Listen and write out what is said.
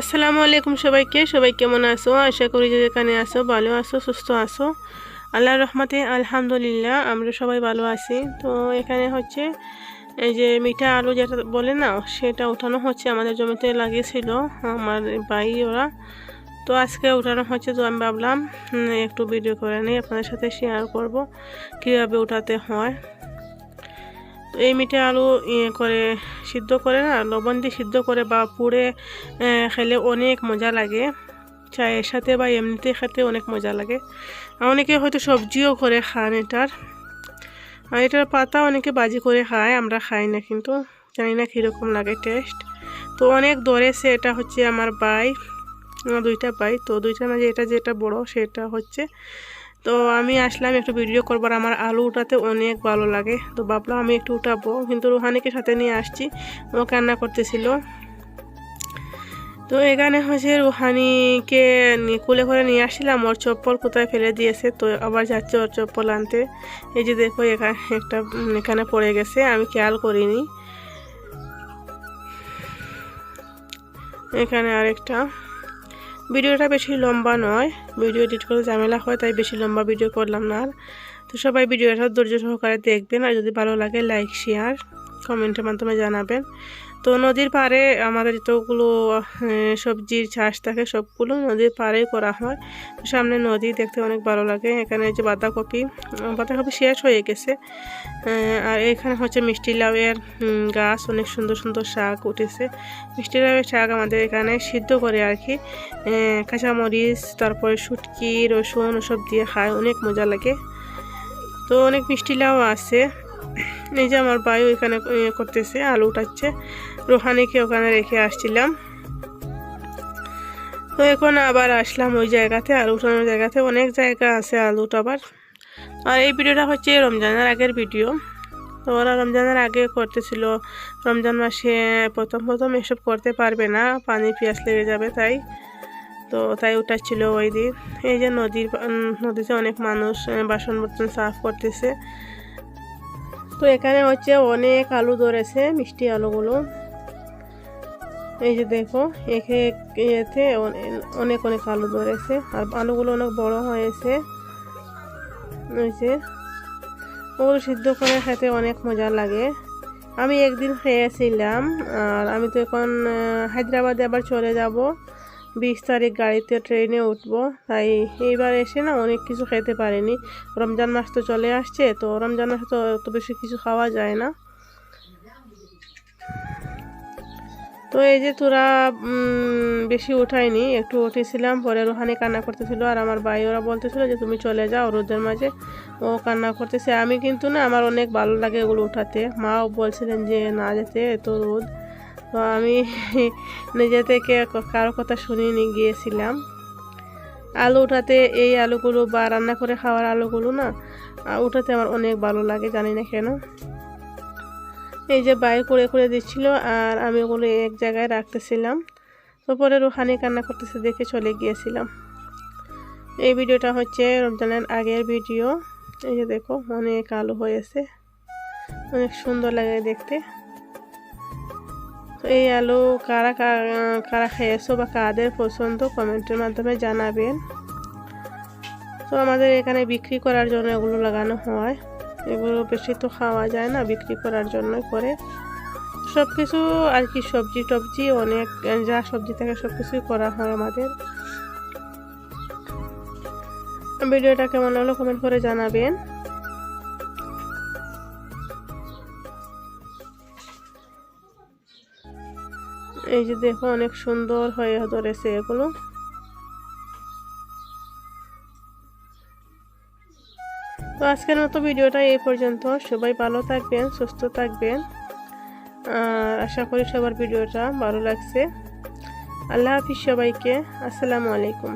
আসসালামু আলাইকুম সবাইকে। সবাই কেমন আছো? আশা করি যে যেখানে আসো ভালো আছো, সুস্থ আছো। আল্লাহর রহমতে, আলহামদুলিল্লাহ, আমরা সবাই ভালো আছি। তো এখানে হচ্ছে এই যে মিঠা আলু যেটা বলে না, সেটা উঠানো হচ্ছে আমাদের জমিতে লাগিয়েছিল আমার ভাই ওরা। তো আজকে উঠানো হচ্ছে, তো আমি ভাবলাম একটু ভিডিও করে নিই, আপনাদের সাথে শেয়ার করব, কীভাবে উঠাতে হয়। তো এই মিঠে আলু করে সিদ্ধ করে না, লবণ দিয়ে সিদ্ধ করে বা পুড়ে খেলে অনেক মজা লাগে। চায়ের সাথে বা এমনিতে খেতে অনেক মজা লাগে। অনেকে হয়তো সবজিও করে খান এটার। আর এটার পাতা অনেকে বাজি করে খায়, আমরা খাই না কিন্তু। জানি না কীরকম লাগে টেস্ট তো অনেক ধরেছে এটা হচ্ছে আমার বাই দুইটা বাই। তো দুইটার মাঝে এটা যেটা বড় সেটা হচ্ছে তো আমি আসলাম একটু ভিডিও করবার আমার আলু উঠাতে অনেক ভালো লাগে। তো ভাবলাম আমি একটু উঠাবো। কিন্তু রুহানিকে সাথে নিয়ে আসছি। ও কান্না করতেছিল। তো এখানে হচ্ছে রুহানিকে কুলে করে নিয়ে আসছিলাম। ওর চপ্পল কোথায় ফেলে দিয়েছে? তো আবার যাচ্ছে ওর চপ্পল আনতে। এই যে দেখো এখানে একটা এখানে পড়ে গেছে। আমি খেয়াল করিনি। এখানে আরেকটা। ভিডিওটা বেশি লম্বা নয়। ভিডিও এডিট করে ঝামেলা হয়, তাই বেশি লম্বা ভিডিও করলাম না আর। তো সবাই ভিডিওটা ধৈর্য সহকারে দেখবেন, আর যদি ভালো লাগে লাইক শেয়ার কমেন্টের মাধ্যমে জানাবেন। তো নদীর পাড়ে আমাদের যতগুলো সবজির চাষ থাকে সবগুলো নদীর পাড়েই করা হয়। সামনে নদী দেখতে অনেক ভালো লাগে। এখানে যে বাঁধাকপি বাঁধাকপি শেষ হয়ে গেছে। আর এখানে হচ্ছে মিষ্টি লাউয়ের গাছ, অনেক সুন্দর সুন্দর শাক উঠেছে। মিষ্টি লাউয়ের শাক আমাদের এখানে সিদ্ধ করে আর কি। কাঁচামরিচ, তারপরে শুটকি, রসুন, ওসব দিয়ে খায়, অনেক মজা লাগে। তো অনেক মিষ্টি লাউ আছে। এই যে আমার ভাই ওইখানে ইয়ে করতেছে, আলু উঠাচ্ছে। রোহানিকে ওখানে রেখে আসছিলাম। তো এখন আবার আসলাম ওই জায়গাতে, আলু উঠানোর জায়গাতে। অনেক জায়গা আছে আলু উঠাবার। আর এই ভিডিওটা হচ্ছে রমজানের আগের ভিডিও। তো ওরা রমজানের আগে করতেছিল, রমজান মাসে প্রথম প্রথম এসব করতে পারবে না, পানি পিয়াস লেগে যাবে তাই। তো তাই উঠাচ্ছিল ওই দিন। এই যে নদীর নদীতে অনেক মানুষ বাসন বর্তন সাফ করতেছে। তো এখানে হচ্ছে অনেক আলু ধরেছে, মিষ্টি আলুগুলো। এই যে দেখো, একে ইয়েতে অনেক অনেক আলু ধরেছে, আর আলুগুলো অনেক বড় হয়েছে। ওই যে, ওগুলো সিদ্ধ করে খেতে অনেক মজা লাগে। আমি একদিন খেয়েছিলাম, আর আমি তো এখন হায়দ্রাবাদে আবার চলে যাব। বিশ তারিখ গাড়িতে ট্রেনে উঠবো। তাই এইবার এসে না অনেক কিছু খেতে পারিনি। রমজান মাস তো চলে আসছে, তো রমজান মাসে তো অত বেশি কিছু খাওয়া যায় না। তো এই যে তোরা বেশি উঠাইনি একটু উঠেছিলাম, পরে রোহানি কান্না করতেছিল আর আমার ভাই ওরা বলতেছিল যে তুমি চলে যাও রোদের মাঝে। ও কান্না করতেছে। আমি কিন্তু না, আমার অনেক ভালো লাগে এগুলো উঠাতে। মাও বলছিলেন যে না যেতে, এত রোদ। তো আমি নিজে থেকে কারও কথা শুনিনি, গিয়েছিলাম। আলু উঠাতে এই আলুগুলো বা রান্না করে খাওয়ার আলুগুলো না উঠাতে আমার অনেক ভালো লাগে, জানি না কেন। এই যে বাইর করে করে দিচ্ছিল আর আমি ওগুলো এক জায়গায় রাখতেছিলাম। তো পরে রুহানি কান্না করতেছে দেখে চলে গিয়েছিলাম। এই ভিডিওটা হচ্ছে রমজানের আগের ভিডিও। এই যে দেখো, অনেক আলু হয়েছে। অনেক সুন্দর লাগে দেখতে। তো এই আলু কারা কারা খেয়েছো বা কাদের পছন্দ, কমেন্টের মাধ্যমে জানাবেন। তো আমাদের এখানে বিক্রি করার জন্য এগুলো লাগানো হয়। এগুলো বেশি তো খাওয়া যায় না, বিক্রি করার জন্যই করে। সব কিছু আর কি, সবজি টবজি অনেক, যা সবজি থাকে সব কিছুই করা হয় আমাদের। ভিডিওটা কেমন হলো কমেন্ট করে জানাবেন। এই যে দেখো অনেক সুন্দর হয়ে ধরেছে এগুলো। তো আজকের মতো ভিডিওটা এই পর্যন্ত। সবাই ভালো থাকবেন, সুস্থ থাকবেন। আর আশা করি সবার ভিডিওটা ভালো লাগছে। আল্লাহ হাফিজ সবাইকে। আসসালামু আলাইকুম।